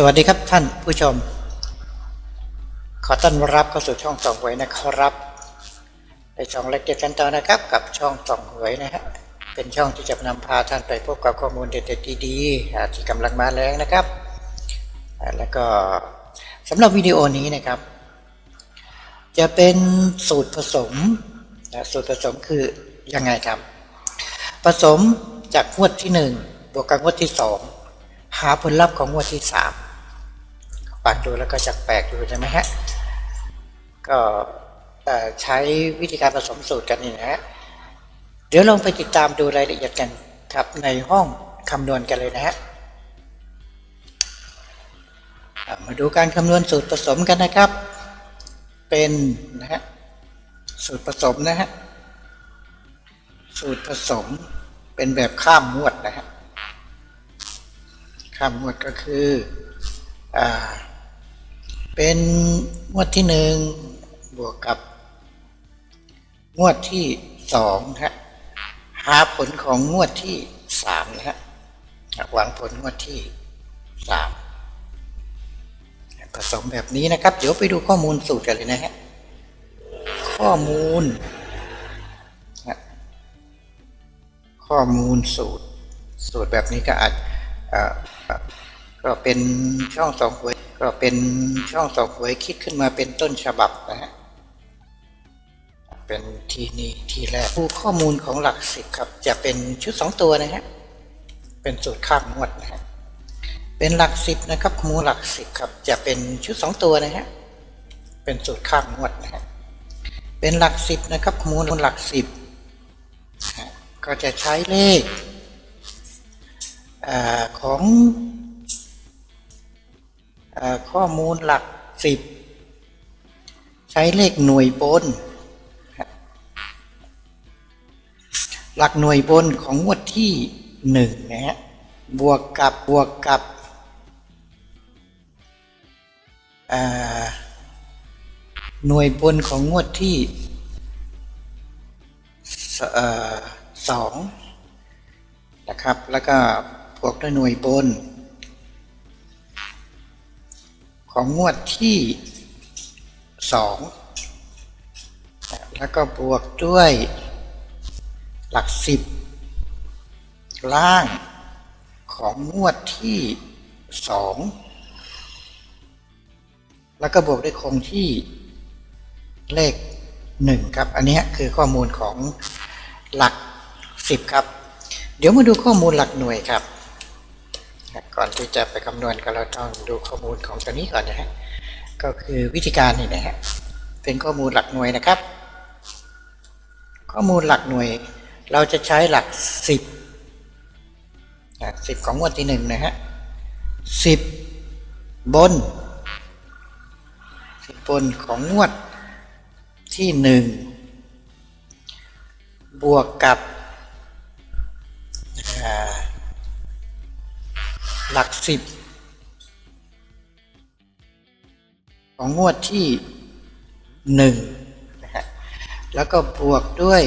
สวัสดีครับท่านผู้ชม ขอต้อนรับเข้าสู่ช่องส่องหวยนะครับในช่องเล็กเด็ดกันต่อนะครับ กับช่องส่องหวยนะฮะเป็นช่องที่จะนำพาท่านไปพบกับข้อมูลเด็ดๆดีๆที่กำลังมาแรงนะครับ แล้วก็สำหรับวิดีโอนี้นะครับ จะเป็นสูตรผสมนะสูตรผสมคือยังไงครับ ผสมจากงวดที่หนึ่งบวกกับงวดที่สองหาผลลัพธ์ของงวดที่สาม ฟังดูแล้วก็จะแปลกอยู่ใช่ไหมฮะ ก็ใช้วิธีการผสมสูตรกันนี่นะฮะ เดี๋ยวลองไปติดตามดูรายละเอียดกันครับในห้องคำนวณกันเลยนะฮะอะมาดูการคำนวณสูตรผสมกันนะครับ เป็นนะฮะสูตรผสมนะฮะ สูตรผสมเป็นแบบข้ามงวดนะฮะข้ามงวดก็คืออ่า เป็นงวดที่หนึ่งบวกกับ งวดที่สองนะฮะหาผลของงวดที่สามนะฮะหวังผลงวดที่สามผสมแบบนี้นะครับ เดี๋ยวไปดูข้อมูลสูตรกันเลยนะฮะข้อมูล ข้อมูลสูตร สูตรแบบนี้ก็อาจอก็เป็นช่องสองหวย ก็เป็นช่องสองหวยคิดขึ้นมาเป็นต้นฉบับนะฮะเป็นทีนี้ทีแรกผู้ข้อมูลของหลักสิบครับ จะเป็นชุดสองตัวนะฮะเป็นสูตรข้ามงวดนะฮะเป็นหลักสิบนะครับข้อมูลหลักสิบครับ จะเป็นชุดสองตัวนะฮะเป็นสูตรข้ามงวดนะฮะเป็นหลักสิบนะครับข้อมูลหลักสิบก็จะใช้เลขอของ ข้อมูลหลักสิบใช้เลขหน่วยบน หลักหน่วยบนของงวดที่หนึ่งนะฮะบวกกับบวกกับหน่วยบนของงวดที่สเอ่อสองนะครับ แล้วก็บวกด้วยหน่วยบน ของงวดที่สองแล้วก็บวกด้วยหลักสิบล่างของงวดที่สองแล้วก็บวกด้วยคงที่เลขหนึ่งครับ อันนี้คือข้อมูลของหลักสิบครับ เดี๋ยวมาดูข้อมูลหลักหน่วยครับ ก่อนที่จะไปคำนวณก็เราต้องดูข้อมูลของตัวนี้ก่อนนะฮะก็คือวิธีการนี่นะฮะเป็นข้อมูลหลักหน่วยนะครับ ข้อมูลหลักหน่วย เราจะใช้หลักสิบสิบของงวดที่หนึ่งนะฮะสิบบนสิบบนของงวดที่หนึ่งบวกกับ หลักสิบของงวดที่หนึ่งนะฮะแล้วก็บวกด้วย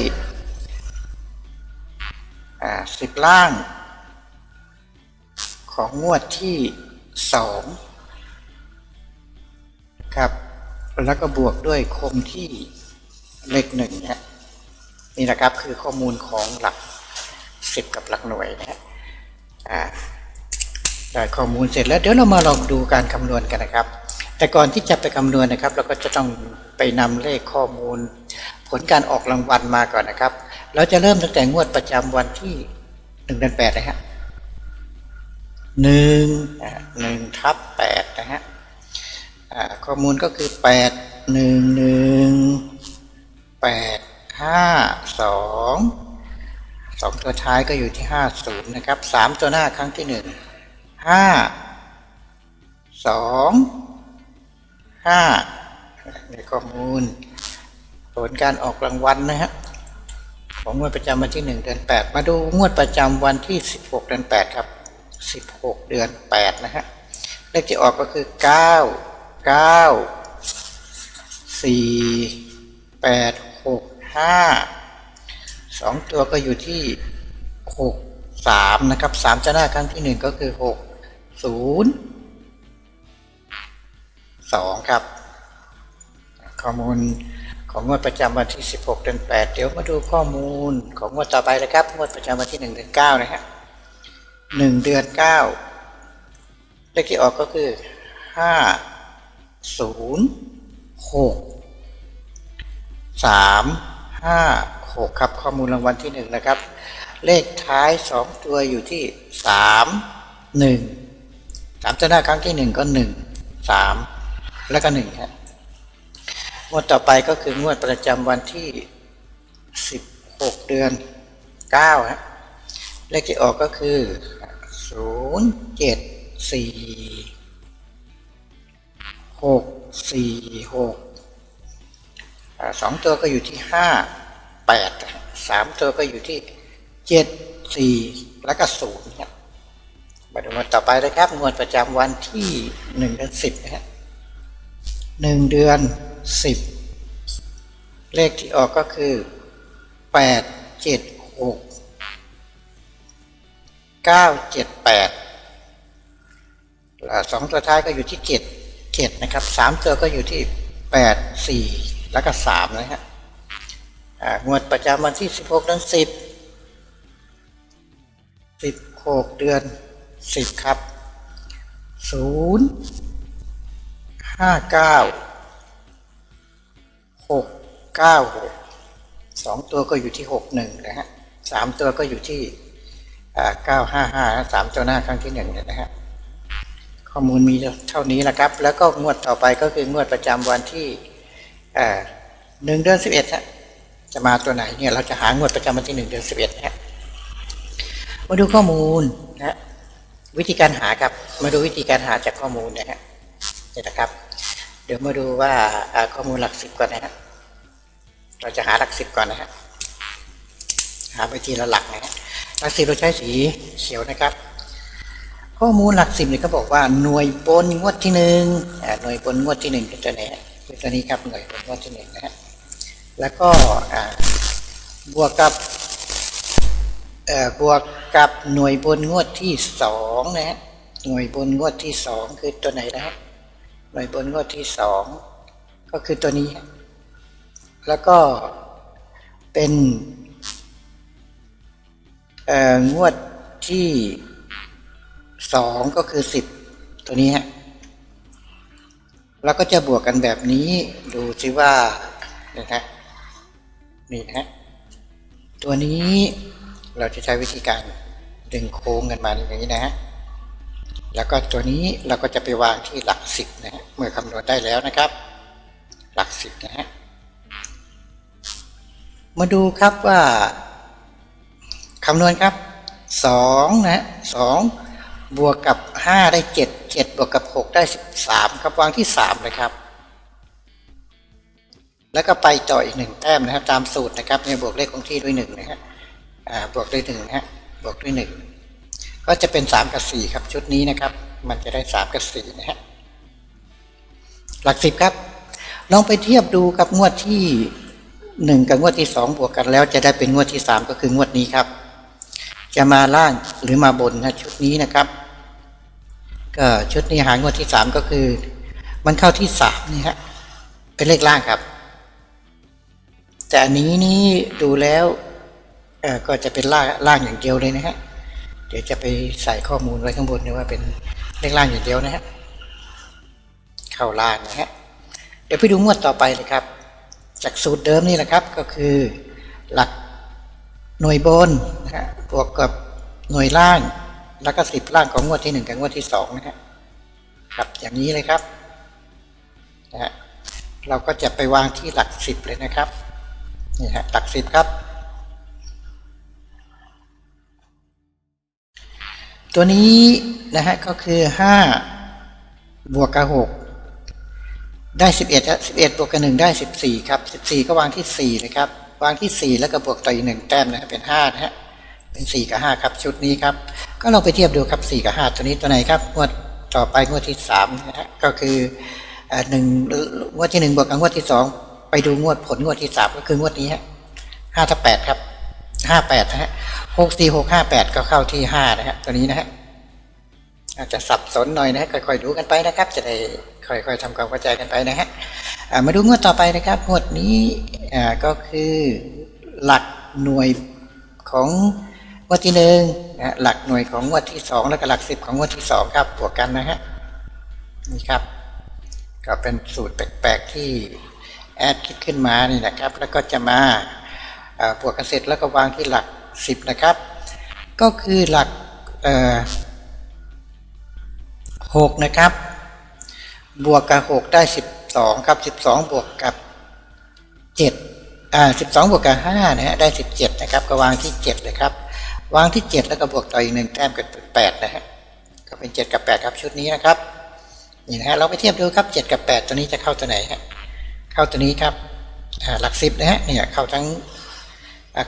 อ่าสิบล่าง ของงวดที่สองครับ แล้วก็บวกด้วยคงที่เลขหนึ่งนะฮะนี่นะครับคือข้อมูลของหลักสิบกับหลักหน่วยนะฮะอ่า ได้ข้อมูลเสร็จแล้วเดี๋ยวเรามาลองดูการคำนวณกันนะครับ แต่ก่อนที่จะไปคำนวณนะครับ เราก็จะต้องไปนำเลขข้อมูล ผลการออกรางวัลมาก่อนนะครับ เราจะเริ่มตั้งแต่งวดประจำวันที่หนึ่งเดือนแปดนะฮะหนึ่งหนึ่งทับแปดนะฮะข้อมูลก็คือแปดหนึ่งหนึ่งแปดห้าสองสองตัวท้ายก็อยู่ที่ห้าศูนย์นะครับสามตัวหน้าครั้งที่หนึ่ง ห้าสองห้าในข้อมูล ผลการออกรางวัลนะฮะของงวดประจำวันที่หนึ่งเดือนแปดมาดูงวดประจำวันที่สิบหกเดือนแปดครับสิบหกเดือนแปดนะฮะเลขที่ออกก็คือเก้าเก้าสี่แปดหกห้าสองตัวก็อยู่ที่หกสามนะครับสามจะหน้าครั้งที่หนึ่งก็คือหก ศูนย์สองครับ ข้อมูลของงวดประจำวันที่ 16เดือน8 เดี๋ยวมาดูข้อมูลของงวดต่อไปเลยครับงวดประจำวันที่1เดือน9นะฮะ1เดือน9เลขที่ออกก็คือ 5 0 6 3 5 6 ครับข้อมูลรางวัลที่ 1 นะครับ เลขท้าย 2 ตัวอยู่ที่ 3 1 สามจะได้ครั้งที่หนึ่งก็หนึ่งสามแล้วก็หนึ่งครับงวดต่อไปก็คืองวดประจำวันที่สิบหกเดือนเก้าครับเลขที่ออกก็คือศูนย์เจ็ดสี่หกสี่หกสองตัวก็อยู่ที่ห้าแปดสามตัวก็อยู่ที่เจ็ดสี่แล้วก็ศูนย์ครับ มาดูงวดต่อไปนะครับ งวดประจำวันที่1เดือน10นะฮะหนึ่งเดือนสิบเลขที่ออกก็คือแปดเจ็ดหกเก้าเจ็ดแปดสองตัวท้ายก็อยู่ที่เจ็ดเจ็ดนะครับสามตัวก็อยู่ที่แปดสี่แล้วก็สามนะฮะงวดประจำวันที่สิบหกเดือนสิบสิบหกเดือน สิบครับศูนย์ห้าเก้าหกเก้าหกสองตัวก็อยู่ที่หกหนึ่งนะฮะสามตัวก็อยู่ที่เก้าห้าห้าสามตัวหน้าครั้งที่หนึ่งเนี่ยนะฮะข้อมูลมีเท่านี้นะครับ แล้วก็งวดต่อไปก็คืองวดประจำวันที่หนึ่งเดือนสิบเอ็ดฮะจะมาตัวไหนเนี่ยเราจะหางวดประจำวันที่หนึ่งเดือนสิบเอ็ดฮะมาดูข้อมูลนะ วิธีการหาครับ มาดูวิธีการหาจากข้อมูลนะฮะเนี่ยนะครับ เดี๋ยวมาดูว่าข้อมูลหลักสิบก่อนนะฮะเราจะหาหลักสิบก่อนนะฮะหาไปทีละหลักนะฮะหลักสิบเราใช้สีเขียวนะครับ ข้อมูลหลักสิบเนี่ยเขาบอกว่าหน่วยบนงวดที่หนึ่งหน่วยบนงวดที่หนึ่งคือตัวไหนฮะคือตัวนี้ครับหน่วยบนงวดที่หนึ่งนะฮะแล้วก็บวกกับ บวกกับหน่วยบนงวดที่สองนะฮะหน่วยบนงวดที่สองคือตัวไหนนะฮะหน่วยบนงวดที่สองก็คือตัวนี้ แล้วก็เป็นเอ่องวดที่สองก็คือสิบตัวนี้ฮะแล้วก็จะบวกกันแบบนี้ดูสิว่านะฮะนี่นะฮะตัวนี้ เราจะใช้วิธีการดึงโค้งกันมาอย่างนี้นะฮะแล้วก็ตัวนี้เราก็จะไปวางที่หลักสิบนะฮะเมื่อคำนวณได้แล้วนะครับ หลักสิบนะฮะมาดูครับว่าคำนวณครับสองนะฮะสองบวกกับห้าได้เจ็ดเจ็ดบวกกับหกได้สิบสามครับวางที่สามเลยครับ แล้วก็ไปต่ออีกหนึ่งแต้มนะครับ ตามสูตรนะครับเนี่ยบวกเลขคงที่ด้วยหนึ่งนะฮะอ่า บวกด้วยหนึ่งนะฮะบวกด้วยหนึ่งก็จะเป็นสามกับสี่ครับชุดนี้นะครับ มันจะได้สามกับสี่นะฮะหลักสิบครับลองไปเทียบดูกับงวดที่หนึ่งกับงวดที่สองบวกกันแล้ว จะได้เป็นงวดที่สามก็คืองวดนี้ครับ จะมาล่างหรือมาบนนะชุดนี้นะครับ ก็ชุดนี้หางวดที่สามก็คือ มันเข้าที่สามนี่ฮะเป็นเลขล่างครับ แต่อันนี้นี่ดูแล้ว ก็จะเป็นล่างล่างอย่างเดียวเลยนะฮะเดี๋ยวจะไปใส่ข้อมูลไว้ข้างบนนะว่าเป็นเลขล่างอย่างเดียวนะฮะเข้าล่างนะฮะเดี๋ยวไปดูงวดต่อไปเลยครับ จากสูตรเดิมนี่แหละครับก็คือหลักหน่วยบนนะฮะบวกกับหน่วยล่าง แล้วก็สิบล่างของงวดที่หนึ่งกับงวดที่สองนะฮะครับอย่างนี้เลยครับนะฮะเราก็จะไปวางที่หลักสิบเลยนะครับนี่ฮะหลักสิบครับ ตัวนี้นะฮะก็คือห้าบวกกับหกได้สิบเอ็ดสิบเอ็ดบวกกับหนึ่งได้สิบสี่ครับสิบสี่ก็วางที่สี่เลยครับ วางที่สี่แล้วก็บวกต่ออีกหนึ่งแต้มนะเป็นห้านะฮะเป็นสี่กับห้าครับชุดนี้ครับก็ลองไปเทียบดูครับสี่กับห้าตัวนี้ตัวไหนครับงวดต่อไปงวดที่สามนะฮะก็คืออ่าหนึ่งงวดที่หนึ่งบวกกับงวดที่สองไปดูงวดผลงวดที่สามก็คืองวดนี้ฮะห้าทับแปดครับ ห้าแปดนะฮะหกสี่หกห้าแปดก็เข้าที่ห้านะฮะตัวนี้นะฮะอาจจะสับสนหน่อยนะฮะค่อยๆดูกันไปนะครับ จะได้ค่อยๆทำความเข้าใจกันไปนะฮะมาดูงวดต่อไปนะครับงวดนี้ก็คือหลักหน่วยของงวดที่หนึ่งนะฮะหลักหน่วยของงวดที่สองแล้วก็หลักสิบของงวดที่สองครับบวกกันนะฮะนี่ครับ ก็เป็นสูตรแปลกๆที่แอดคิดขึ้นมานี่นะครับ แล้วก็จะมา บวกกันเสร็จแล้วก็วางที่หลักสิบนะครับ ก็คือหลักหกนะครับ บวกกับหกได้สิบสองครับสิบสองบวกกับเจ็ดอ่าสิบสองบวกกับห้านะฮะได้สิบเจ็ดนะครับ ก็วางที่เจ็ดเลยครับ วางที่เจ็ดแล้วก็บวกต่ออีกหนึ่งแต้มเป็นแปดนะฮะก็เป็นเจ็ดกับแปดครับชุดนี้นะครับนี่นะฮะเราไปเทียบดูครับเจ็ดกับแปดตัวนี้จะเข้าตัวไหนฮะเข้าตัวนี้ครับหลักสิบนะฮะเนี่ยเข้าทั้ง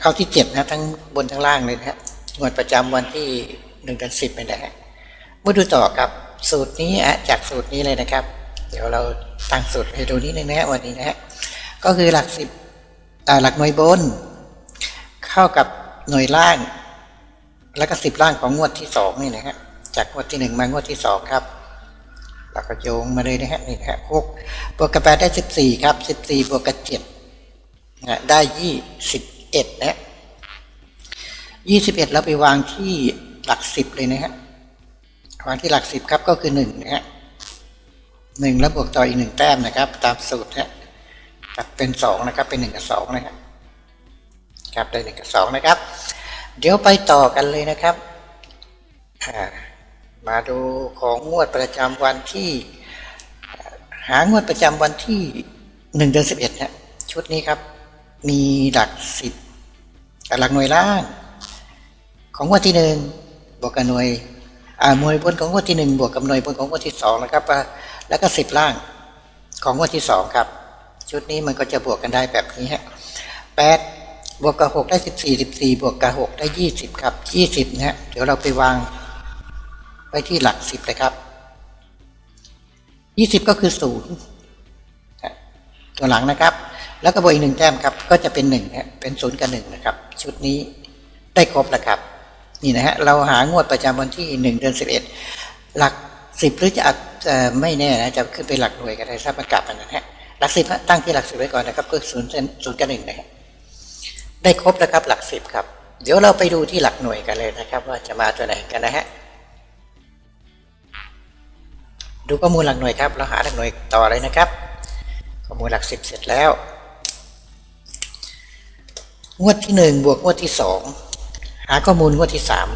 เข้าที่เจ็ดนะทั้งบนทั้งล่างเลยนะฮะงวดประจำวันที่หนึ่งเดือนสิบเป็นะฮะมาดูต่อครับสูตรนี้อะจากสูตรนี้เลยนะครับ เดี๋ยวเราตั้งสูตรให้ดูนิดนึงนะฮะวันนี้นะฮะก็คือหลักสิบหลักหน่วยบน เข้ากับหน่วยล่าง แล้วก็สิบล่างของงวดที่สองนี่นะฮะจากงวดที่หนึ่งมางวดที่สองครับแล้วก็โยงมาเลยนะฮะนี่นะฮะหกบวกกับแปดได้สิบสี่ครับสิบสี่บวกกับเจ็ดนะได้ยี่สิบ เอ็ดนะฮะยี่สิบเอ็ดแล้วไปวางที่หลักสิบเลยนะฮะวางที่หลักสิบครับก็คือหนึ่งนะฮะหนึ่งแล้วบวกต่ออีกหนึ่งแต้มนะครับ ตามสูตรนะฮะครับเป็นสองนะครับเป็นหนึ่งกับสองนะครับครับได้หนึ่งกับสองนะครับ เดี๋ยวไปต่อกันเลยนะครับมาดูของงวดประจำวันที่ หางวดประจำวันที่หนึ่งเดือนสิบเอ็ดนะชุดนี้ครับ มีหลักสิบ หลักหน่วยล่าง ของงวดที่หนึ่งบวกกับหน่วยอ่าหน่วยบนของงวดที่หนึ่งบวกกับหน่วยบนของงวดที่สองนะครับแล้วก็สิบล่างของงวดที่สองครับ ชุดนี้มันก็จะบวกกันได้แบบนี้ฮะแปดบวกกับหกได้สิบสี่สิบสี่บวกกับหกได้ยี่สิบครับยี่สิบนะฮะเดี๋ยวเราไปวางไว้ที่หลักสิบเลยครับยี่สิบก็คือศูนย์ตัวหลังนะครับ แล้วก็บวกอีกหนึ่งแต้มครับ ก็จะเป็นหนึ่งนะเป็นศูนย์กับหนึ่งนะครับ ชุดนี้ได้ครบแล้วครับ นี่นะฮะเราหางวดประจำวันที่หนึ่งเดือนสิบเอ็ดหลักสิบหรือจะอาจจะไม่แน่นะจะขึ้นไปหลักหน่วยก็ได้ถ้ามันกลับมันนะฮะหลักสิบตั้งที่หลักสิบไว้ก่อนนะครับก็ศูนย์ศูนย์กับหนึ่งนะฮะได้ครบแล้วครับหลักสิบครับ เดี๋ยวเราไปดูที่หลักหน่วยกันเลยนะครับ ว่าจะมาตัวไหนกันนะฮะดูข้อมูลหลักหน่วยครับ เราหาหลักหน่วยต่อเลยนะครับ ข้อมูลหลักสิบเสร็จแล้ว งวดที่หนึ่งบวกงวดที่สองหาข้อมูลงวดที่สาม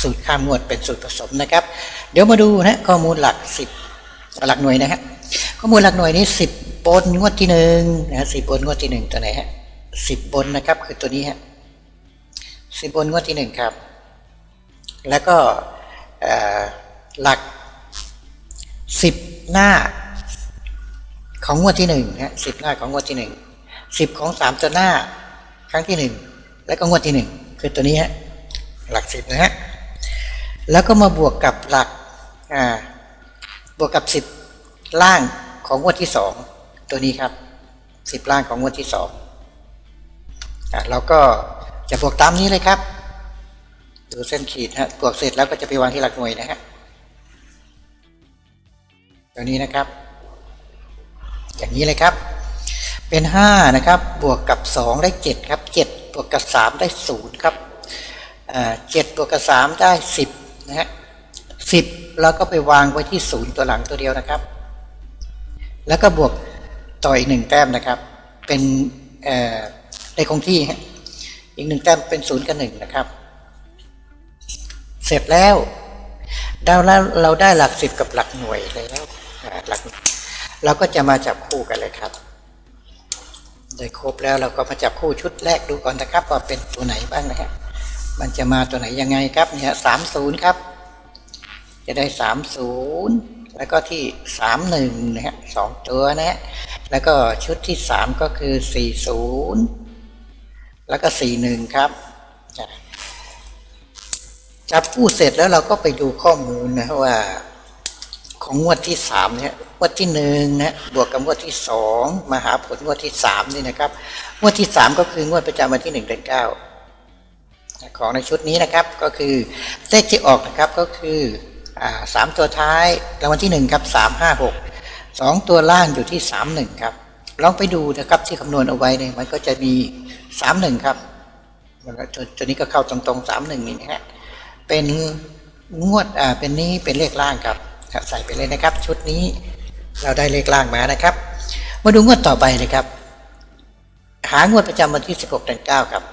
สูตรข้ามงวดเป็นสูตรผสมนะครับ เดี๋ยวมาดูนะข้อมูลหลักสิบหลักหน่วยนะฮะข้อมูลหลักหน่วยนี้สิบบนงวดที่หนึ่งนะสิบบนงวดที่หนึ่งตัวไหนฮะสิบบนนะครับ คือตัวนี้ฮะสิบบนงวดที่หนึ่งครับ แล้วก็หลักสิบหน้าของงวดที่หนึ่งนะสิบหน้าของงวดที่หนึ่งสิบของสามตัวหน้า รั้งที่หนึ่งแล้วก็งวดที่หนึ่งคือตัวนี้ฮะหลักสิบนะฮะแล้วก็มาบวกกับหลักอ่าบวกกับสิบล่างของงวดที่สองตัวนี้ครับสิบล่างของงวดที่สองอ่าเราก็จะบวกตามนี้เลยครับ ดูเส้นขีดฮะบวกเสร็จแล้วก็จะไปวางที่หลักหน่วยนะฮะตัวนี้นะครับ อย่างนี้เลยครับ เป็นห้านะครับ บวกกับสองได้เจ็ดครับเจ็ดบวกกับสามได้ศูนย์ครับเจ็ดบวกกับสามได้สิบนะฮะสิบเราก็ไปวางไว้ที่ศูนย์ตัวหลังตัวเดียวนะครับ แล้วก็บวกต่ออีกหนึ่งแต้มนะครับ เป็นเอ่อได้คงที่ฮะอีกหนึ่งแต้มเป็นศูนย์กับหนึ่งนะครับ เสร็จแล้วเราแล้วเราได้หลักสิบกับหลักหน่วยแล้วหลักเราก็จะมาจับคู่กันเลยครับ ได้ครบแล้วเราก็มาจับคู่ชุดแรกดูก่อนนะครับว่าเป็นตัวไหนบ้างนะฮะมันจะมาตัวไหนยังไงครับเนี่ยสามศูนย์ครับ จะได้สามศูนย์แล้วก็ที่สามหนึ่งนะฮะสองตัวนะฮะแล้วก็ชุดที่สามก็คือสี่ศูนย์แล้วก็สี่หนึ่งครับจับคู่เสร็จแล้วเราก็ไปดูข้อมูลนะว่า ของงวดที่สามเนี่ยงวดที่หนึ่งนะบวกกับงวดที่สองมาหาผลงวดที่สามนี่นะครับงวดที่สามก็คืองวดประจำวันที่หนึ่งเดือนเก้าของในชุดนี้นะครับก็คือเลขที่ออกนะครับก็คือสามตัวท้ายรางวัลที่หนึ่งครับสามห้าหกสองตัวล่างอยู่ที่สามหนึ่งครับลองไปดูนะครับที่คำนวณเอาไว้เนี่ยมันก็จะมีสามหนึ่งครับมันก็ตัวตัวนี้ก็เข้าตรงๆสามหนึ่งนี่นะฮะเป็นงวดอ่าเป็นนี้เป็นเลขล่างครับ ครับใส่ไปเลยนะครับ ชุดนี้เราได้เลขล่างมานะครับ มาดูงวดต่อไปเลยครับ หางวดประจำวันที่ 16 เดือน 9 ครับ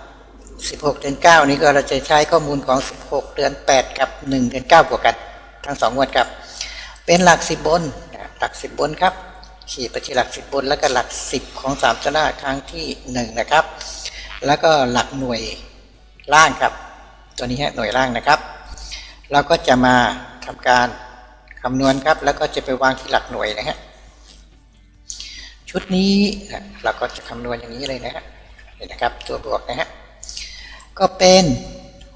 16 เดือน 9 นี้ก็เราจะใช้ข้อมูลของ 16 เดือน 8 กับ 1 เดือน 9 บวกกัน ทั้งสองงวดครับ เป็นหลัก 10บนนหลัก 10 บนครับขีดไปที่หลัก 10 บน แล้วก็หลัก 10 ของ3ชนะครั้งที่ 1 นะครับ แล้วก็หลักหน่วยล่างครับ ตัวนี้ฮะหน่วยล่างนะครับ เราก็จะมาทำการ คำนวณครับ แล้วก็จะไปวางที่หลักหน่วยนะฮะชุดนี้เราก็จะคำนวณอย่างนี้เลยนะฮะเห็นนะครับ ตัวบวกนะฮะก็เป็น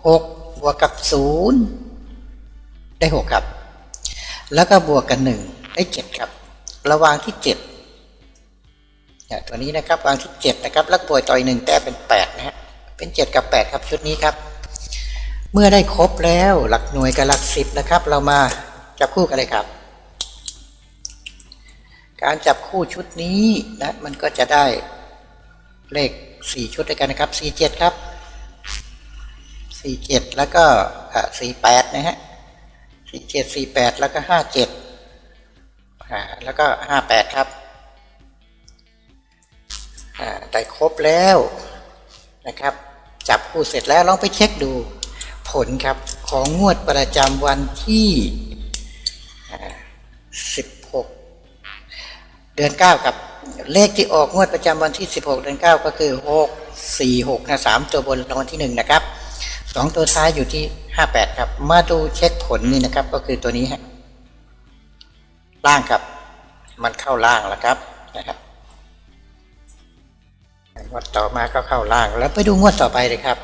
หกบวกกับศูนย์ได้หกครับ แล้วก็บวกกันหนึ่งได้เจ็ดครับ ระวางที่เจ็ดเนี่ยตัวนี้นะครับวางที่เจ็ดนะครับ แล้วบวกต่อยหนึ่งแต้มเป็นแปดนะฮะเป็นเจ็ดกับแปดครับชุดนี้ครับ เมื่อได้ครบแล้วหลักหน่วยกับหลักสิบนะครับ เรามา จับคู่กันเลยครับ การจับคู่ชุดนี้นะมันก็จะได้เลขสี่ชุดด้วยกันนะครับสี่เจ็ดครับสี่เจ็ดแล้วก็สี่แปดนะฮะสี่เจ็ดสี่แปดแล้วก็ห้าเจ็ดอ่าแล้วก็ห้าแปดครับอ่าได้ครบแล้วนะครับ จับคู่เสร็จแล้วลองไปเช็คดูผลครับของงวดประจำวันที่ สิบหกเดือนเก้ากับเลขที่ออกงวดประจำวันที่ 16 เดือน 9 ก็คือ 6 4 6นะ3ตัวบนรางวัลที่ 1 นะครับ 2 ตัวท้ายอยู่ที่ 58 ครับ มาดูเช็คผลนี่นะครับ ก็คือตัวนี้ฮะล่างครับ มันเข้าล่างแล้วครับนะครับงวดต่อมาก็เข้าล่าง แล้วไปดูงวดต่อไปเลยครับ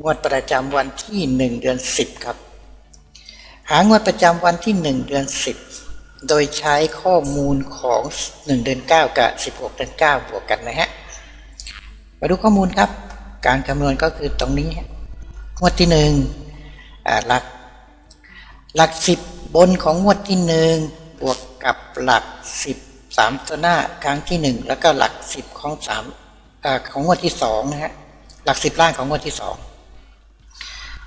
งวดประจำวันที่ 1 เดือน 10 ครับ หางวดประจำวันที่ 1 เดือน 10 โดยใช้ข้อมูลของ 1 เดือน 9 กับ 16 เดือน 9 บวกกันนะฮะ มาดูข้อมูลครับ การคำนวณก็คือตรงนี้ฮะงวดที่หนึ่งหลัก หลักสิบบนของงวดที่หนึ่งบวกกับหลักสิบสามตัวหน้าครั้งที่หนึ่งแล้วก็หลักสิบของสามอของงวดที่สองนะฮะ หลักสิบล่างของงวดที่สอง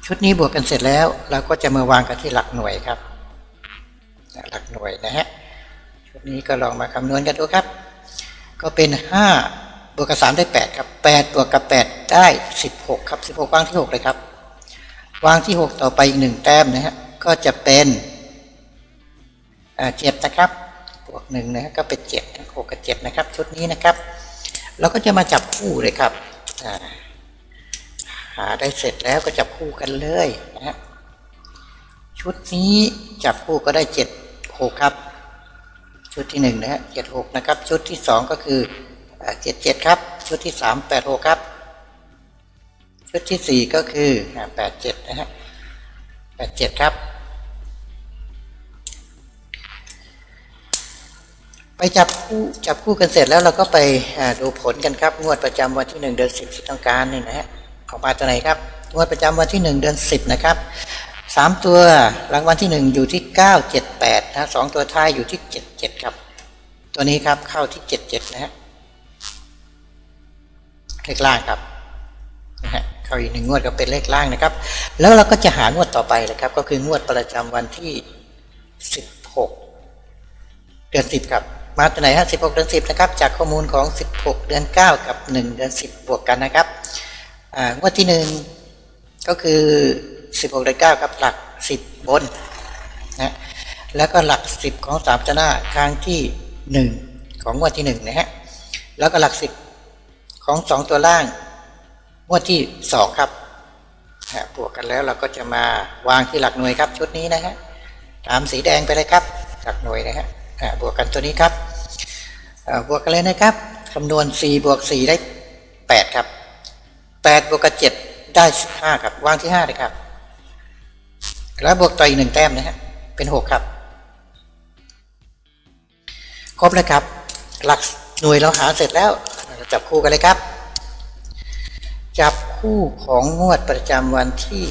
ชุดนี้บวกกันเสร็จแล้ว เราก็จะมาวางกันที่หลักหน่วยครับ หลักหน่วยนะฮะชุดนี้ก็ลองมาคำนวณกันดูครับ ก็เป็นห้าบวกกับสามได้แปดครับแปดบวกกับแปดได้สิบหกครับสิบหกวางที่หกเลยครับ วางที่หกต่อไปอีกหนึ่งแต้มนะฮะก็จะเป็นเจ็ดนะครับ บวกหนึ่งนะฮะก็เป็นเจ็ดหกกับเจ็ดนะครับ ชุดนี้นะครับ เราก็จะมาจับคู่เลยครับหาได้เสร็จแล้วก็จับคู่กันเลยนะฮะชุดนี้จับคู่ก็ได้เจ็ด หกครับ ชุดที่หนึ่งนะฮะเจ็ดหกนะครับ ชุดที่สองก็คือเจ็ดเจ็ดครับ ชุดที่สามแปดหกครับ ชุดที่สี่ก็คือแปดเจ็ดนะฮะแปดเจ็ดครับ ไปจับคู่จับคู่กันเสร็จแล้วเราก็ไปดูผลกันครับ งวดประจำวันที่หนึ่งเดือนสิบที่ต้องการนี่นะฮะออกมาตัวไหนครับงวดประจำวันที่หนึ่งเดือนสิบนะครับ สามตัวรางวัลที่หนึ่งอยู่ที่เก้าเจ็ดแปดนะสองตัวท้ายอยู่ที่เจ็ดเจ็ดครับ ตัวนี้ครับเข้าที่เจ็ดเจ็ดนะฮะเลขล่างครับนะฮะเข้าอีกหนึ่งงวดก็เป็นเลขล่างนะครับ แล้วเราก็จะหางวดต่อไปเลยครับ ก็คืองวดประจำวันที่สิบหกเดือนสิบครับ มาตัวไหนฮะสิบหกเดือนสิบนะครับ จากข้อมูลของสิบหกเดือนเก้ากับหนึ่งเดือนสิบบวกกันนะครับอ่างวดที่หนึ่งก็คือ สิบหกเดือนเก้ากับหลักสิบบนนะแล้วก็หลักสิบของสามชนะครั้งที่หนึ่งของงวดที่หนึ่งนะฮะ แล้วก็หลักสิบของสองตัวล่างงวดที่สองครับบวกกันแล้วเราก็จะมาวางที่หลักหน่วยครับชุดนี้นะฮะตามสีแดงไปเลยครับ หลักหน่วยนะฮะบวกกันตัวนี้ครับบวกกันเลยนะครับคำนวณ 4 บวก 4 ได้ 8 ครับ 8 บวกกับ 7 ได้ 15 ครับ วางที่ 5 เลยครับ แล้วบวกต่ออีกหนึ่งแต้มนะฮะเป็น6ครับ ครบแล้วครับ หลักหน่วยเราหาเสร็จแล้วจับคู่กันเลยครับ จับคู่ของงวดประจำวันที่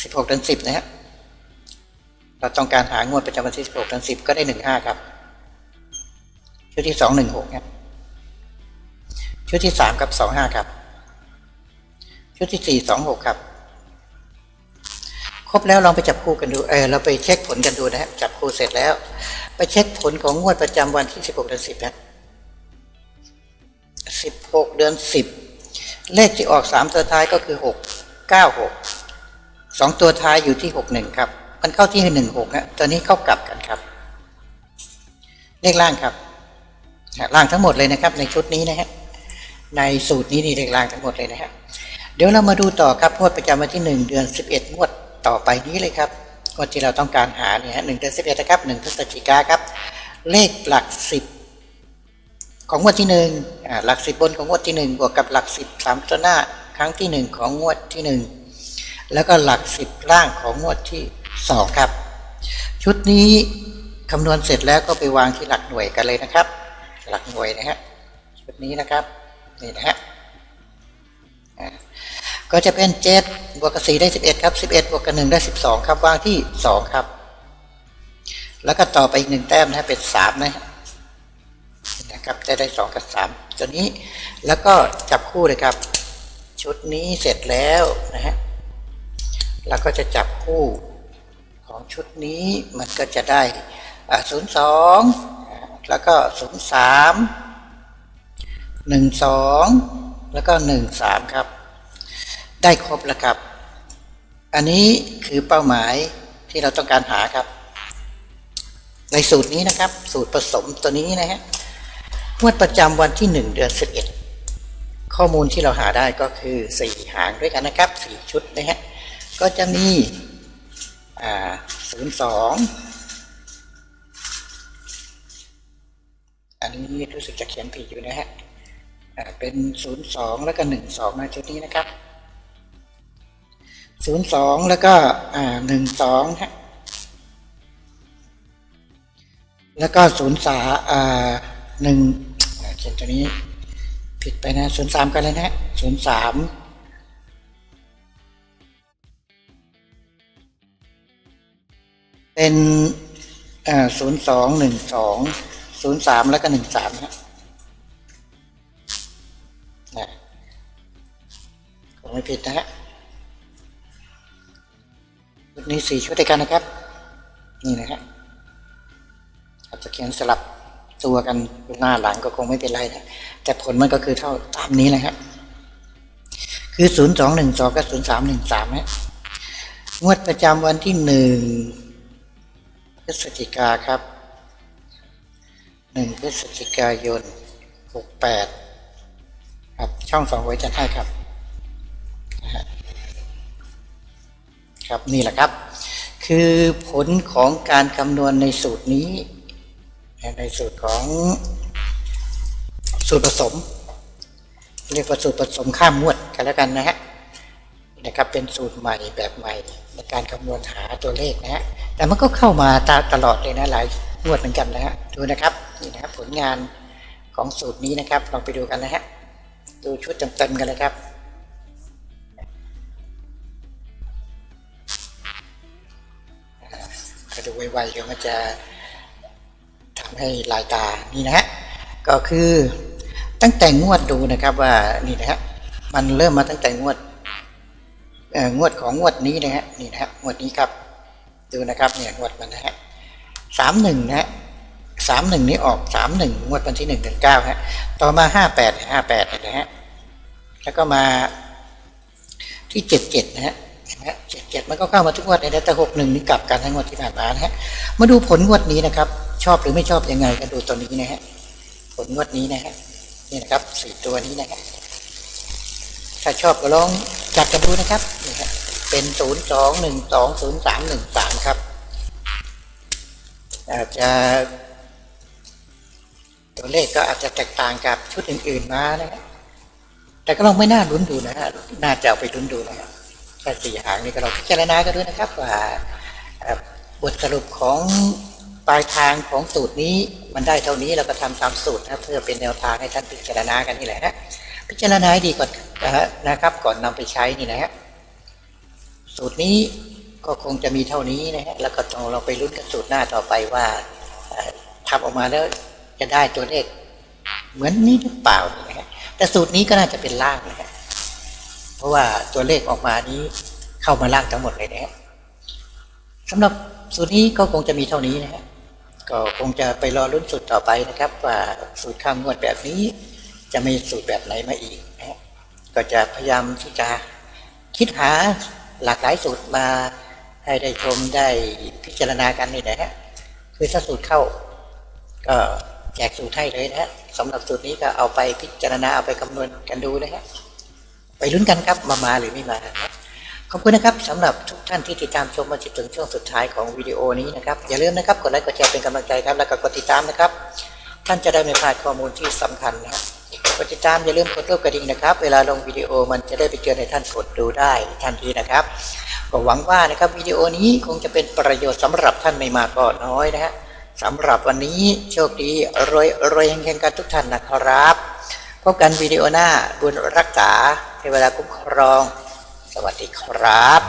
สิบหกเดือนสิบนะฮะเราต้องการหางวดประจำวันที่สิบหกเดือนสิบก็ได้หนึ่งห้าครับชุดที่สองหนึ่งหกครับชุดที่สามครับสองห้าครับ ชุดที่สี่สองหกครับ ครบแล้วลองไปจับคู่กันดูเออเราไปเช็คผลกันดูนะฮะจับคู่เสร็จแล้ว ไปเช็คผลของงวดประจำวันที่สิบหกเดือนสิบนะสิบหกเดือนสิบเลขที่ออกสามตัวท้ายก็คือหกเก้าหกสองตัวท้ายอยู่ที่หกหนึ่งครับ มันเข้าที่หนึ่งหกฮะตอนนี้เข้ากลับกันครับ เลขล่างครับล่างทั้งหมดเลยนะครับ ในชุดนี้นะฮะในสูตรนี้นี่เลขล่างทั้งหมดเลยนะฮะเดี๋ยวเรามาดูต่อครับงวดประจำวันที่หนึ่งเดือนสิบเอ็ดงวด ต่อไปนี้เลยครับงวดที่เราต้องการหาเนี่ยฮะหนึ่งเดือนสิบเอ็ดนะครับหนึ่งพฤศจิกาครับ เลขหลักสิบของงวดที่หนึ่งอ่าหลักสิบบนของงวดที่หนึ่งบวกกับหลักสิบสามตัวหน้าครั้งที่หนึ่งของงวดที่หนึ่งแล้วก็หลักสิบล่างของงวดที่สองครับ ชุดนี้คำนวณเสร็จแล้วก็ไปวางที่หลักหน่วยกันเลยนะครับ หลักหน่วยนะฮะชุดนี้นะครับนี่นะฮะ ก็จะเป็นเจ็ดบวกกับสี่ได้สิบเอ็ดครับสิบเอ็ดบวกกับหนึ่งได้สิบสองครับวางที่สองครับ แล้วก็ต่อไปอีกหนึ่งแต้มนะฮะเป็นสามนะนะครับจะได้สองกับสามตัวนี้แล้วก็จับคู่เลยครับ ชุดนี้เสร็จแล้วนะฮะแล้วก็จะจับคู่ของชุดนี้มันก็จะได้ศูนย์สองแล้วก็ศูนย์สามหนึ่งสองแล้วก็หนึ่งสามครับ ได้ครบแล้วครับ อันนี้คือเป้าหมายที่เราต้องการหาครับ ในสูตรนี้นะครับ สูตรผสมตัวนี้นะฮะงวดประจำวันที่หนึ่งเดือนสิบเอ็ดข้อมูลที่เราหาได้ก็คือสี่หางด้วยกันนะครับสี่ชุดนะฮะก็จะมีอ่าศูนย์สองอันนี้รู้สึกจะเขียนผิดอยู่นะฮะเป็นศูนย์สองแล้วก็หนึ่งสองนะชุดนี้นะครับ ศูนย์สองแล้วก็อ่าหนึ่งสองฮะแล้วก็ศูนย์สาอ่าหนึ่งเขียนตัวนี้ ผิดไปนะศูนย์สามกันเลยนะศูนย์สามเป็นศูนย์สองหนึ่งสองศูนย์สามแล้วก็หนึ่งสามนะไม่ผิดนะฮะ ชุดนี้สี่ชุดด้วยกันนะครับ นี่นะฮะอาจจะเขียนสลับตัวกันหน้าหลังก็คงไม่เป็นไรนะแต่ผลมันก็คือเท่าตามนี้แหละครับ คือศูนย์สองหนึ่งสองกับศูนย์สามหนึ่งสามฮะงวดประจำวันที่หนึ่งพฤศจิกาครับหนึ่งพฤศจิกายนหกแปดครับช่องสองไว้จัดให้ครับ ครับนี่แหละครับ คือผลของการคำนวณในสูตรนี้ ในสูตรของสูตรผสม เรียกว่าสูตรผสมข้ามงวดกันแล้วกันนะฮะนะครับเป็นสูตรใหม่แบบใหม่ในการคำนวณหาตัวเลขนะฮะแต่มันก็เข้ามาตตลอดเลยนะหลายงวดเหมือนกันนะฮะดูนะครับนี่นะครับผลงานของสูตรนี้นะครับลองไปดูกันนะฮะดูชุดเต็มๆกันเลยครับ ถ้าดูไวๆเดี๋ยวมันจะทำให้ลายตานี่นะฮะก็คือตั้งแต่งวดดูนะครับว่านี่นะฮะมันเริ่มมาตั้งแต่งวดเอ่องวดของงวดนี้นะฮะนี่นะฮะงวดนี้ครับ ดูนะครับเนี่ยงวดมันนะฮะสามหนึ่งนะฮะสามหนึ่งนี้ออกสามหนึ่งงวดวันที่หนึ่งเดือนเก้าฮะต่อมาห้าแปดห้าแปดนะฮะแล้วก็มาที่เจ็ดเจ็ดนะฮะ นะฮะเจ็ดเจ็ดมันก็เข้ามาทุกงวดเลยนแต่หกหนึ่งนี่กลับกันทั้งงวดที่ผ่านมานะฮะมาดูผลงวดนี้นะครับ ชอบหรือไม่ชอบยังไงกันดูตัวนี้นะฮะผลงวดนี้นะฮะนี่นะครับสี่ตัวนี้นะฮะถ้าชอบก็ลองจับกันดูนะครับนี่ฮะเป็นศูนย์สองหนึ่งสองศูนย์สามหนึ่งสามครับอาจจะตัวเลขก็อาจจะแตกต่างกับชุดอื่นๆมานะฮะแต่ก็ลองไม่น่าลุ้นดูนะฮะน่าจะเอาไปลุ้นดูนะฮะ แค่สี่หางนี่ก็ลองพิจารณากันด้วยนะครับว่าบทสรุปของปลายทางของสูตรนี้มันได้เท่านี้เราก็ทำตามสูตรนะเพื่อเป็นแนวทางให้ท่านพิจารณากันนี่แหละฮะพิจารณาให้ดีก่อนนะฮะนะครับ ก่อนนำไปใช้นี่นะฮะสูตรนี้ก็คงจะมีเท่านี้นะฮะแล้วก็ต้องเราไปลุ้นกันสูตรหน้าต่อไปว่าทำออกมาแล้วจะได้ตัวเลขเหมือนนี้หรือเปล่านะฮะแต่สูตรนี้ก็น่าจะเป็นล่างนะฮะ เพราะว่าตัวเลขออกมานี้เข้ามาล่างทั้งหมดเลยนะฮะสำหรับสูตรนี้ก็คงจะมีเท่านี้นะฮะก็คงจะไปรอลุ้นสูตรต่อไปนะครับ ว่าสูตรข้ามงวดแบบนี้ จะมีสูตรแบบไหนมาอีกนะฮะก็จะพยายามที่จะคิดหาหลากหลายสูตรมาให้ได้ชมได้พิจารณากันนี่นะฮะคือถ้าสูตรเข้า ก็แจกสูตรให้เลยนะฮะสำหรับสูตรนี้ก็เอาไปพิจารณาเอาไปคำนวณกันดูนะฮะ ไปลุ้นกันครับมามาหรือไม่มาขอบคุณนะครับสำหรับทุกท่านที่ติดตามชมมาจนถึงช่วงสุดท้ายของวิดีโอนี้นะครับอย่าลืมนะครับกดไลค์กดแชร์เป็นกำลังใจครับแล้วก็กดติดตามนะครับ ท่านจะได้ไม่พลาดข้อมูลที่สำคัญนะครับกดติดตามอย่าลืมกดรูปกระดิ่งนะครับ เวลาลงวิดีโอมันจะได้ไปเจอในท่านกดดูได้ทันทีนะครับก็หวังว่านะครับวิดีโอนี้คงจะเป็นประโยชน์สำหรับท่านไม่มากก็น้อยนะฮะสำหรับวันนี้โชคดีรวยรวยเฮงๆกันทุกท่านนะครับ พบกันวิดีโอหน้าบุญรักษา เทวดาคุ้มครอง สวัสดีครับ